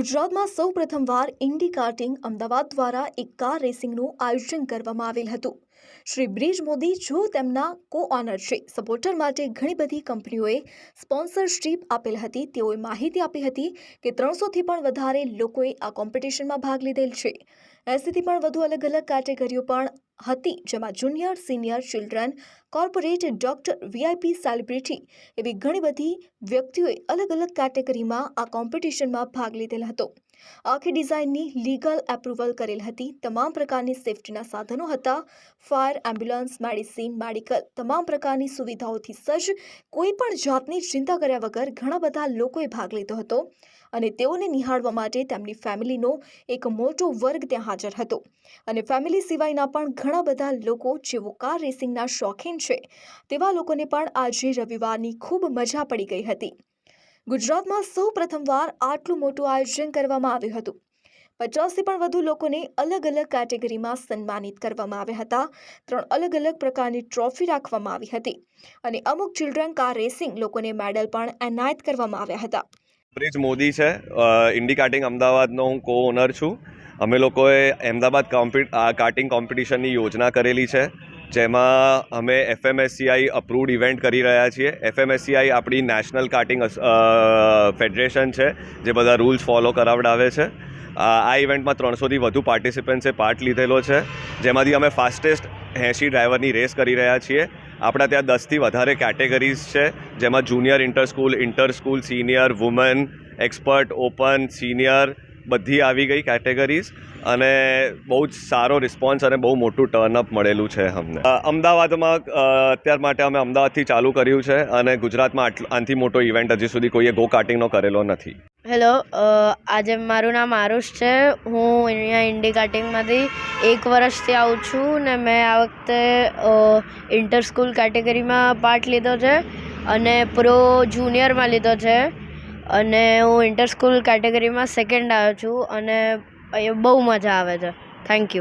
ગુજરાતમાં સૌ પ્રથમવાર ઇન્ડી કાર્ટિંગ અમદાવાદ દ્વારા એક કાર રેસિંગનું આયોજન કરવામાં આવેલ હતું. શ્રી બ્રિજ મોદી જો તેમના કો ઓનર છે સપોર્ટર માટે ઘણી બધી કંપનીઓએ સ્પોન્સરશીપ આપેલ હતી. તેઓએ માહિતી આપી હતી કે ત્રણસોથી પણ વધારે લોકોએ આ કોમ્પિટિશનમાં ભાગ લીધેલ છે. એસીથી પણ વધુ અલગ અલગ કેટેગરીઓ પણ હતી, જેમાં junior senior children corporate doctor VIP celebrity એવી ઘણી બધી વ્યક્તિઓએ અલગ અલગ કેટેગરીમાં આ કોમ્પિટિશનમાં ભાગ લીધેલ હતો. આખી ડિઝાઇનની લીગલ એપ્રુવલ કરેલ હતી. તમામ પ્રકારની સેફટીના સાધનો હતા. ફાયર, એમ્બ્યુલન્સ, મેડિસિન, મેડિકલ તમામ પ્રકારની સુવિધાઓથી સજ્જ. કોઈ પણ જાતની ચિંતા કર્યા વગર ઘણા બધા લોકોએ ભાગ લીધો હતો અને તેઓને નિહાળવા માટે તેમની ફેમિલીનો એક મોટો વર્ગ ત્યાં હાજર હતો. અને ફેમિલી સિવાયના પણ ઘણા બધા લોકો જેઓ કાર રેસિંગના શોખીન છે. તેવા લોકોને પણ આજે રવિવારની ખૂબ મજા પડી ગઈ હતી. ગુજરાતમાં સૌ પ્રથમવાર આટલું મોટું આયોજન કરવામાં આવ્યું હતું. પચાસથી પણ વધુ લોકોને અલગ અલગ કેટેગરીમાં સન્માનિત કરવામાં આવ્યા હતા. ત્રણ અલગ અલગ પ્રકારની ટ્રોફી રાખવામાં આવી હતી અને અમુક ચિલ્ડ્રન કાર રેસિંગ લોકોને મેડલ પણ એનાયત કરવામાં આવ્યા હતા. બ્રિજ મોદી છે. ઇન્ડી કાર્ટિંગ અમદાવાદનો હું કો ઓનર છું. અમે લોકોએ અમદાવાદ કોમ્પિટ કાર્ટિંગ કોમ્પિટિશનની યોજના કરેલી છે. જેમાં અમે એફએમએસસીઆઈ અપ્રુવડ ઇવેન્ટ કરી રહ્યા છીએ. એફએમએસસીઆઈ આપણી નેશનલ કાર્ટિંગ ફેડરેશન છે, જે બધા રૂલ્સ ફોલો કરાવડાવે છે. આ ઇવેન્ટમાં ત્રણસોથી વધુ પાર્ટિસિપન્ટ્સે પાર્ટ લીધેલો છે. જેમાંથી અમે ફાસ્ટેસ્ટ એંશી ડ્રાઈવરની રેસ કરી રહ્યા છીએ. આપણા ત્યાં દસથી વધારે કેટેગરીઝ છે, જેમાં junior inter school inter school senior woman expert open senior બધી આવી ગઈ કેટેગરીઝ અને બહુ જ સારો રિસ્પોન્સ અને બહુ મોટું ટર્નઅપ મળેલું છે અમને. અમદાવાદમાં અત્યાર માટે અમે અમદાવાદથી ચાલુ કર્યું છે અને ગુજરાતમાં આનાથી મોટો ઇવેન્ટ હજી સુધી કોઈએ ગો કાર્ટિંગનો કરેલો નથી. હેલો આજે મારું નામ આરુષ છે. હું અહીંયા ઇન્ડી કાર્ટિંગમાંથી એક વર્ષથી આવું છું ને મેં આ વખતે ઇન્ટર સ્કૂલ કેટેગરીમાં પાર્ટ લીધો છે અને પ્રો જુનિયરમાં લીધો છે. અને હું ઇન્ટર સ્કૂલ કેટેગરીમાં સેકન્ડ આવ્યો છું અને બહુ મજા આવે છે. Thank you